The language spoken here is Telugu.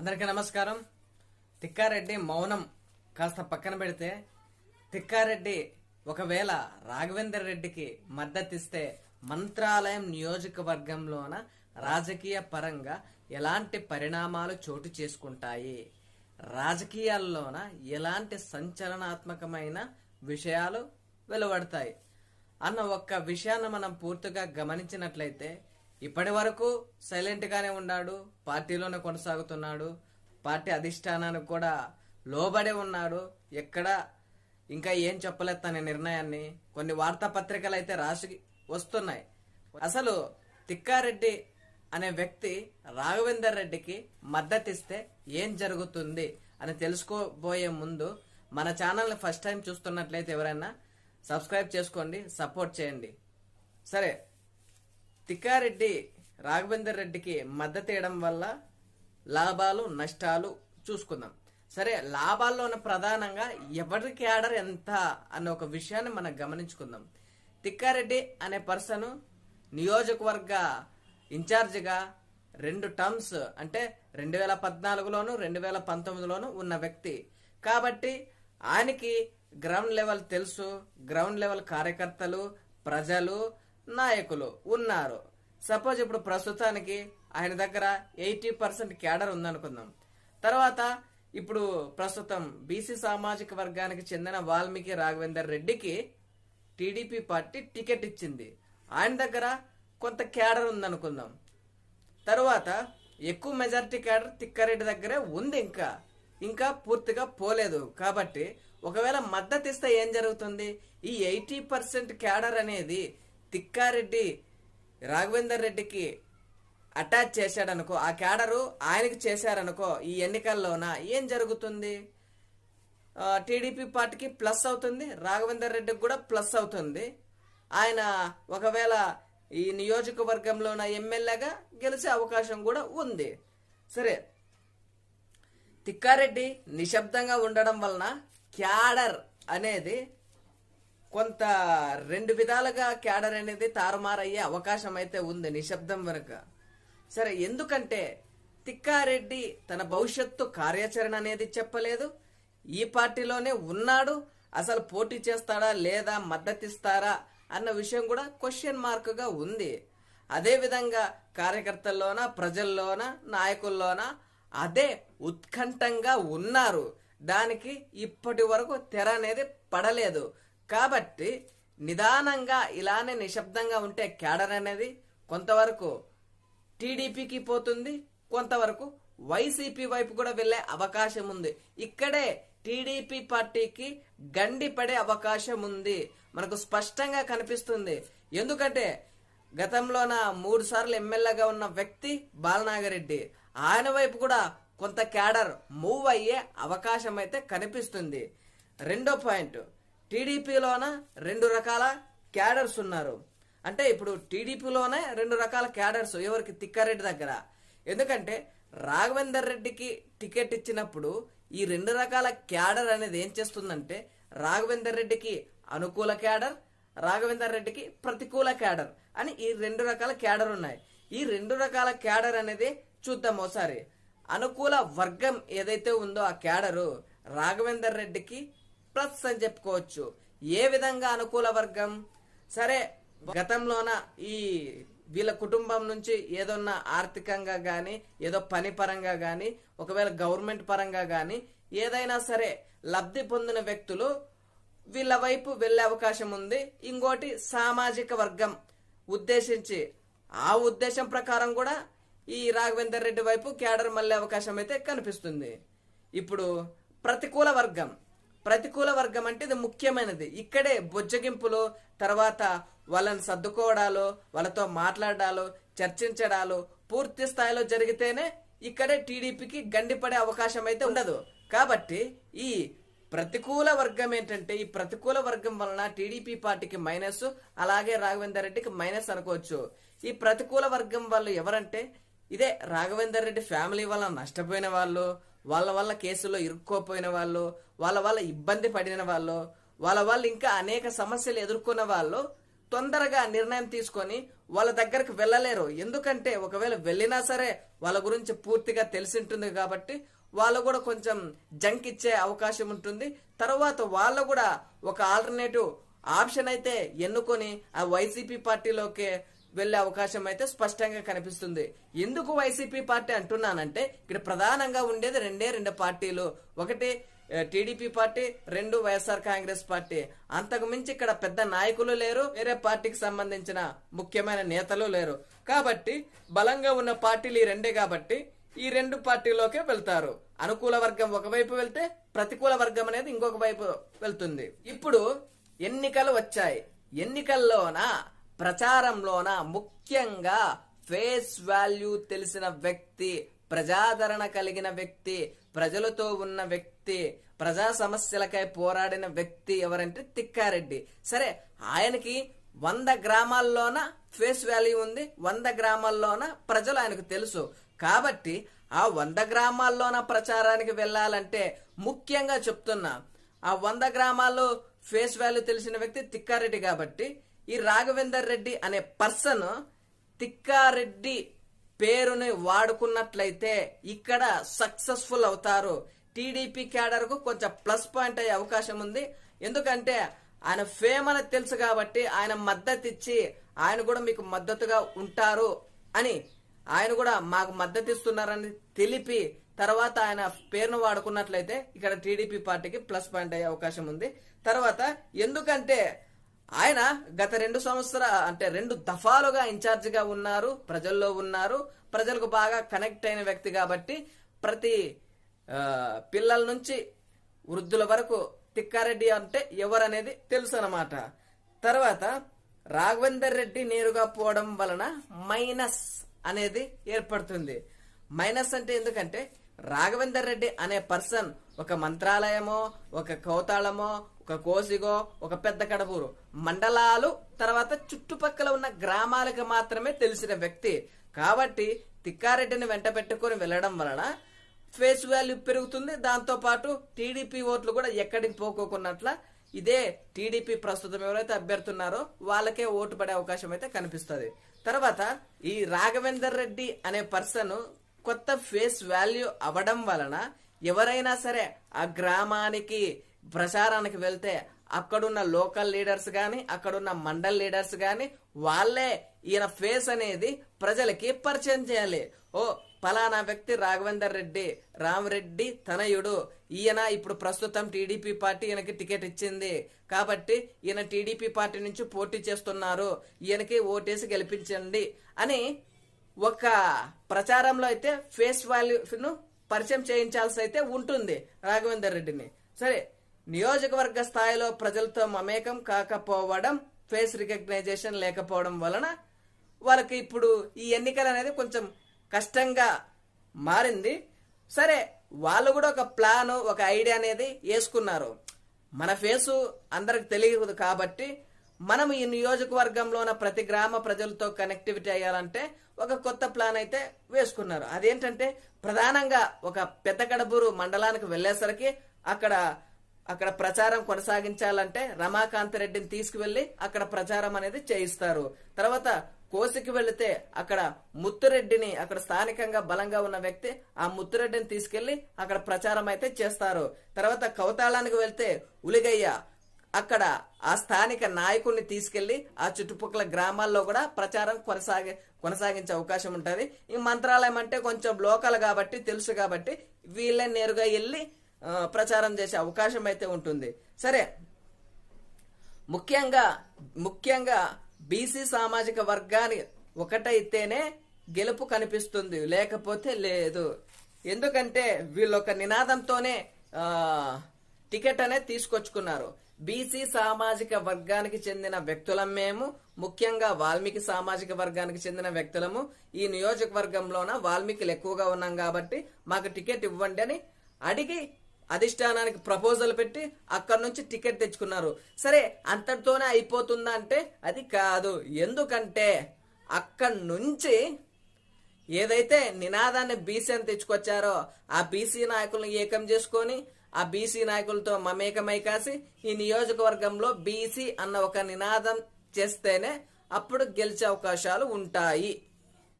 అందరికీ నమస్కారం. తిక్కారెడ్డి మౌనం కాస్త పక్కన పెడితే తిక్కారెడ్డి ఒకవేళ రాఘవేందర్ రెడ్డికి మద్దతిస్తే మంత్రాలయం నియోజకవర్గంలోన రాజకీయ పరంగా ఎలాంటి పరిణామాలు చోటు చేసుకుంటాయి? రాజకీయాల్లోన ఎలాంటి సంచలనాత్మకమైన విషయాలు వెలువడతాయి? అన్న ఒక్క విషయాన్ని మనం పూర్తిగా గమనించినట్లయితే ఇప్పటి వరకు సైలెంట్గానే ఉన్నాడు పార్టీలోనే కొనసాగుతున్నాడు పార్టీ అధిష్టానానికి కూడా లోబడి ఉన్నాడు. ఎక్కడ ఇంకా ఏం చెప్పలేదు తన నిర్ణయాన్ని కొన్ని వార్తాపత్రికలు అయితే రాసి వస్తున్నాయి. అసలు తిక్కారెడ్డి అనే వ్యక్తి రాఘవేందర్ రెడ్డికి మద్దతిస్తే ఏం జరుగుతుంది అని తెలుసుకోబోయే ముందు మన ఛానల్ని ఫస్ట్ టైం చూస్తున్నట్లయితే ఎవరైనా సబ్స్క్రైబ్ చేసుకోండి సపోర్ట్ చేయండి. సరే తిక్కారెడ్డి రాఘవేందర్ రెడ్డికి మద్దతు ఇవ్వడం వల్ల లాభాలు నష్టాలు చూసుకుందాం. సరే లాభాల్లోన ప్రధానంగా ఎవరి క్యాడర్ ఎంత అన్న ఒక విషయాన్ని మనం గమనించుకుందాం. తిక్కారెడ్డి అనే పర్సన్ నియోజకవర్గ ఇన్ఛార్జిగా రెండు టర్మ్స్ అంటే రెండు వేల పద్నాలుగులోను రెండు వేల పంతొమ్మిదిలోను ఉన్న వ్యక్తి. కాబట్టి ఆయనకి గ్రౌండ్ లెవెల్ తెలుసు గ్రౌండ్ లెవెల్ కార్యకర్తలు ప్రజలు నాయకులు ఉన్నారు. సపోజ్ ఇప్పుడు ప్రస్తుతానికి ఆయన దగ్గర ఎయిటీ పర్సెంట్ క్యాడర్ ఉందనుకుందాం. తర్వాత ఇప్పుడు ప్రస్తుతం బీసీ సామాజిక వర్గానికి చెందిన వాల్మీకి రాఘవేందర్ రెడ్డికి టీడీపీ పార్టీ టికెట్ ఇచ్చింది. ఆయన దగ్గర కొంత క్యాడర్ ఉందనుకుందాం. తరువాత ఎక్కువ మెజారిటీ క్యాడర్ తిక్కారెడ్డి దగ్గరే ఉంది ఇంకా. ఇంకా పూర్తిగా పోలేదు. కాబట్టి ఒకవేళ మద్దతు ఇస్తే ఏం జరుగుతుంది? ఈ ఎయిటీ పర్సెంట్ క్యాడర్ అనేది తిక్కారెడ్డి రాఘవేందర్ రెడ్డికి అటాచ్ చేశాడనుకో ఆ క్యాడరు ఆయనకి చేశారనుకో ఈ ఎన్నికల్లోన ఏం జరుగుతుంది? టీడీపీ పార్టీకి ప్లస్ అవుతుంది రాఘవేందర్ రెడ్డికి కూడా ప్లస్ అవుతుంది. ఆయన ఒకవేళ ఈ నియోజకవర్గంలోన ఎమ్మెల్యేగా గెలిచే అవకాశం కూడా ఉంది. సరే తిక్కారెడ్డి నిశ్శబ్దంగా ఉండడం వలన క్యాడర్ అనేది కొంత రెండు విధాలుగా క్యాడర్ అనేది తారుమారయ్యే అవకాశం అయితే ఉంది నిశ్శబ్దం వెనుక. సరే ఎందుకంటే తిక్కారెడ్డి తన భవిష్యత్తు కార్యాచరణ అనేది చెప్పలేదు. ఈ పార్టీలోనే ఉన్నాడు. అసలు పోటీ చేస్తాడా లేదా మద్దతిస్తారా అన్న విషయం కూడా క్వశ్చన్ మార్క్గా ఉంది. అదే విధంగా కార్యకర్తల్లోన ప్రజల్లోన నాయకుల్లోన అదే ఉత్కంఠంగా ఉన్నారు. దానికి ఇప్పటి వరకు తెర అనేది పడలేదు. కాబట్టి నిదానంగా ఇలానే నిశ్శబ్దంగా ఉంటే క్యాడర్ అనేది కొంతవరకు టీడీపీకి పోతుంది కొంతవరకు వైసీపీ వైపు కూడా వెళ్ళే అవకాశం ఉంది. ఇక్కడే టీడీపీ పార్టీకి గండి పడే అవకాశం ఉంది. మనకు స్పష్టంగా కనిపిస్తుంది. ఎందుకంటే గతంలోన మూడు సార్లు ఎమ్మెల్యేగా ఉన్న వ్యక్తి బాలనాగరెడ్డి. ఆయన వైపు కూడా కొంత క్యాడర్ మూవ్ అయ్యే అవకాశం అయితే కనిపిస్తుంది. రెండో పాయింట్ టీడీపీలోన రెండు రకాల క్యాడర్స్ ఉన్నారు. అంటే ఇప్పుడు టీడీపీలోనే రెండు రకాల క్యాడర్స్ ఎవరికి? తిక్కారెడ్డి దగ్గర. ఎందుకంటే రాఘవేందర్ రెడ్డికి టికెట్ ఇచ్చినప్పుడు ఈ రెండు రకాల క్యాడర్ అనేది ఏం చేస్తుందంటే రాఘవేందర్ రెడ్డికి అనుకూల క్యాడర్ రాఘవేందర్ రెడ్డికి ప్రతికూల క్యాడర్ అని ఈ రెండు రకాల క్యాడర్ ఉన్నాయి. ఈ రెండు రకాల క్యాడర్ అనేది చూద్దాం ఒకసారి అనుకూల వర్గం ఏదైతే ఉందో ఆ క్యాడరు రాఘవేందర్ రెడ్డికి ప్లస్ అని చెప్పుకోవచ్చు. ఏ విధంగా అనుకూల వర్గం? సరే గతంలోన ఈ వీళ్ళ కుటుంబం నుంచి ఏదన్నా ఆర్థికంగా కానీ ఏదో పని పరంగా కానీ ఒకవేళ గవర్నమెంట్ పరంగా కానీ ఏదైనా సరే లబ్ధి పొందిన వ్యక్తులు వీళ్ళ వైపు వెళ్ళే అవకాశం ఉంది. ఇంకోటి సామాజిక వర్గం ఉద్దేశించి ఆ ఉద్దేశం ప్రకారం కూడా ఈ రాఘవేందర్ రెడ్డి వైపు క్యాడర్ మళ్ళీ అవకాశం అయితే కనిపిస్తుంది. ఇప్పుడు ప్రతికూల వర్గం. ప్రతికూల వర్గం అంటే ఇది ముఖ్యమైనది. ఇక్కడే బుజ్జగింపులు తర్వాత వాళ్ళని సర్దుకోవడాలు వాళ్ళతో మాట్లాడాలో చర్చించడాలు పూర్తి స్థాయిలో జరిగితేనే ఇక్కడే టీడీపీకి గండిపడే అవకాశం అయితే ఉండదు. కాబట్టి ఈ ప్రతికూల వర్గం ఏంటంటే ఈ ప్రతికూల వర్గం వలన టీడీపీ పార్టీకి మైనస్ అలాగే రాఘవేందర్ రెడ్డికి మైనస్ అనుకోవచ్చు. ఈ ప్రతికూల వర్గం వాళ్ళు ఎవరంటే ఇదే రాఘవేందర్ రెడ్డి ఫ్యామిలీ వల్ల నష్టపోయిన వాళ్ళు వాళ్ళ వల్ల కేసులో ఇరుక్కోపోయిన వాళ్ళు వాళ్ళ వల్ల ఇబ్బంది పడిన వాళ్ళు వాళ్ళ వాళ్ళు ఇంకా అనేక సమస్యలు ఎదుర్కొన్న వాళ్ళు తొందరగా నిర్ణయం తీసుకొని వాళ్ళ దగ్గరకు వెళ్ళలేరు. ఎందుకంటే ఒకవేళ వెళ్ళినా సరే వాళ్ళ గురించి పూర్తిగా తెలిసి ఉంటుంది కాబట్టి వాళ్ళు కూడా కొంచెం జంక్ ఇచ్చే అవకాశం ఉంటుంది. తర్వాత వాళ్ళు కూడా ఒక ఆల్టర్నేటివ్ ఆప్షన్ అయితే ఎన్నుకొని ఆ వైసీపీ పార్టీలోకి వెళ్ళే అవకాశం అయితే స్పష్టంగా కనిపిస్తుంది. ఎందుకు వైసీపీ పార్టీ అంటున్నానంటే ఇక్కడ ప్రధానంగా ఉండేది రెండే రెండు పార్టీలు. ఒకటి టీడీపీ పార్టీ రెండు వైఎస్ఆర్ కాంగ్రెస్ పార్టీ. అంతకు మించి ఇక్కడ పెద్ద నాయకులు లేరు వేరే పార్టీకి సంబంధించిన ముఖ్యమైన నేతలు లేరు. కాబట్టి బలంగా ఉన్న పార్టీలు ఈ రెండే కాబట్టి ఈ రెండు పార్టీలోకే వెళ్తారు. అనుకూల వర్గం ఒకవైపు వెళ్తే ప్రతికూల వర్గం అనేది ఇంకొక వైపు వెళ్తుంది. ఇప్పుడు ఎన్నికలు వచ్చాయి. ఎన్నికల్లోన ప్రచారంలోన ముఖ్యంగా ఫేస్ వాల్యూ తెలిసిన వ్యక్తి ప్రజాదరణ కలిగిన వ్యక్తి ప్రజలతో ఉన్న వ్యక్తి ప్రజా సమస్యలకై పోరాడిన వ్యక్తి ఎవరంటే తిక్కారెడ్డి. సరే ఆయనకి వంద గ్రామాల్లోన ఫేస్ వాల్యూ ఉంది వంద గ్రామాల్లోన ప్రజలు ఆయనకు తెలుసు. కాబట్టి ఆ వంద గ్రామాల్లోన ప్రచారానికి వెళ్ళాలంటే ముఖ్యంగా చెప్తున్నా ఆ వంద గ్రామాల్లో ఫేస్ వాల్యూ తెలిసిన వ్యక్తి తిక్కారెడ్డి కాబట్టి ఈ రాఘవేందర్ రెడ్డి అనే పర్సన్ తిక్కారెడ్డి పేరుని వాడుకున్నట్లయితే ఇక్కడ సక్సెస్ఫుల్ అవుతారు. టీడీపీ క్యాడర్కు కొంచెం ప్లస్ పాయింట్ అయ్యే అవకాశం ఉంది. ఎందుకంటే ఆయన ఫేమ్ అని తెలుసు కాబట్టి ఆయన మద్దతు ఇచ్చి ఆయన కూడా మీకు మద్దతుగా ఉంటారు అని ఆయన కూడా మాకు మద్దతు ఇస్తున్నారని తెలిపి తర్వాత ఆయన పేరును వాడుకున్నట్లయితే ఇక్కడ టీడీపీ పార్టీకి ప్లస్ పాయింట్ అయ్యే అవకాశం ఉంది. తర్వాత ఎందుకంటే ఆయన గత రెండు సంవత్సర అంటే రెండు దఫాలుగా ఇన్ఛార్జిగా ఉన్నారు ప్రజల్లో ఉన్నారు. ప్రజలకు బాగా కనెక్ట్ అయిన వ్యక్తి కాబట్టి ప్రతి పిల్లల నుంచి వృద్ధుల వరకు తిక్కారెడ్డి అంటే ఎవరనేది తెలుసు అనమాట తర్వాత రాఘవేందర్ రెడ్డి నేరుగా పోవడం వలన మైనస్ అనేది ఏర్పడుతుంది. మైనస్ అంటే ఎందుకంటే రాఘవేందర్ రెడ్డి అనే పర్సన్ ఒక మంత్రాలయమో ఒక కౌతాళమో ఒక కోసిగో ఒక పెద్ద కడపూరు. మండలాలు తర్వాత చుట్టుపక్కల ఉన్న గ్రామాలకు మాత్రమే తెలిసిన వ్యక్తి. కాబట్టి తిక్కారెడ్డిని వెంట పెట్టుకుని వెళ్ళడం వలన ఫేస్ వాల్యూ పెరుగుతుంది. దాంతో పాటు టీడీపీ ఓట్లు కూడా ఎక్కడికి పోకోకున్నట్ల ఇదే టీడీపీ ప్రస్తుతం ఎవరైతే అభ్యర్థున్నారో వాళ్ళకే ఓటు పడే అవకాశం అయితే కనిపిస్తుంది. తర్వాత ఈ రాఘవేందర్ రెడ్డి అనే పర్సన్ కొత్త ఫేస్ వాల్యూ అవ్వడం వలన ఎవరైనా సరే ఆ గ్రామానికి ప్రచారానికి వెళ్తే అక్కడున్న లోకల్ లీడర్స్ కానీ అక్కడున్న మండల్ లీడర్స్ కానీ వాళ్ళే ఈయన ఫేస్ అనేది ప్రజలకి పరిచయం చేయాలి. ఓ పలానా వ్యక్తి రాఘవేందర్ రెడ్డి రామరెడ్డి తనయుడు. ఈయన ఇప్పుడు ప్రస్తుతం టీడీపీ పార్టీ ఈయనకి టికెట్ ఇచ్చింది. కాబట్టి ఈయన టీడీపీ పార్టీ నుంచి పోటీ చేస్తున్నారు. ఈయనకి ఓటేసి గెలిపించండి అని ఒక ప్రచారంలో అయితే ఫేస్ వాల్యూను పరిచయం చేయించాల్సి అయితే ఉంటుంది రాఘవేందర్ రెడ్డిని. సరే నియోజకవర్గ స్థాయిలో ప్రజలతో మమేకం కాకపోవడం ఫేస్ రికగ్నైజేషన్ లేకపోవడం వలన వాళ్ళకి ఇప్పుడు ఈ ఎన్నికలు అనేది కొంచెం కష్టంగా మారింది. సరే వాళ్ళు కూడా ఒక ప్లాను ఒక ఐడియా అనేది వేసుకున్నారు. మన ఫేసు అందరికి తెలియదు కాబట్టి మనం ఈ నియోజకవర్గంలో ఉన్న ప్రతి గ్రామ ప్రజలతో కనెక్టివిటీ అయ్యాలంటే ఒక కొత్త ప్లాన్ అయితే వేసుకున్నారు. అదేంటంటే ప్రధానంగా ఒక పెద్ద కడబూరు మండలానికి వెళ్ళేసరికి అక్కడ అక్కడ ప్రచారం కొనసాగించాలంటే రమాకాంత్ రెడ్డిని తీసుకువెళ్ళి అక్కడ ప్రచారం అనేది చేయిస్తారు. తర్వాత కోసికి వెళితే అక్కడ ముత్తురెడ్డిని అక్కడ స్థానికంగా బలంగా ఉన్న వ్యక్తి ఆ ముత్తురెడ్డిని తీసుకెళ్ళి అక్కడ ప్రచారం అయితే చేస్తారు. తర్వాత కౌతాళానికి వెళ్తే ఉలిగయ్య అక్కడ ఆ స్థానిక నాయకుడిని తీసుకెళ్ళి ఆ చుట్టుపక్కల గ్రామాల్లో కూడా ప్రచారం కొనసాగి కొనసాగించే అవకాశం ఉంటుంది. ఈ మంత్రాలయం అంటే కొంచెం లోకల్ కాబట్టి తెలుసు కాబట్టి వీళ్ళే నేరుగా వెళ్ళి ప్రచారం చేసే అవకాశం అయితే ఉంటుంది. సరే. ముఖ్యంగా ముఖ్యంగా బీసీ సామాజిక వర్గాన్ని ఒకటైతేనే గెలుపు కనిపిస్తుంది. లేకపోతే లేదు. ఎందుకంటే వీళ్ళొక నినాదంతోనే టికెట్ అనేది తీసుకొచ్చుకున్నారు. బీసీ సామాజిక వర్గానికి చెందిన వ్యక్తులం మేము. ముఖ్యంగా వాల్మీకి సామాజిక వర్గానికి చెందిన వ్యక్తులము. ఈ నియోజకవర్గంలోన వాల్మీకిలు ఎక్కువగా ఉన్నాం కాబట్టి మాకు టికెట్ ఇవ్వండి అని అడిగి అధిష్టానానికి ప్రపోజల్ పెట్టి అక్కడి నుంచి టికెట్ తెచ్చుకున్నారు. సరే అంతటితోనే అయిపోతుందా అంటే అది కాదు. ఎందుకంటే అక్కడి నుంచి ఏదైతే నినాదాన్ని బీసీ అని తెచ్చుకొచ్చారో ఆ బీసీ నాయకులను ఏకం చేసుకొని ఆ బీసీ నాయకులతో మమేకమై కాసి ఈ నియోజకవర్గంలో బీసీ అన్న ఒక నినాదం చేస్తేనే అప్పుడు గెలిచే అవకాశాలు ఉంటాయి.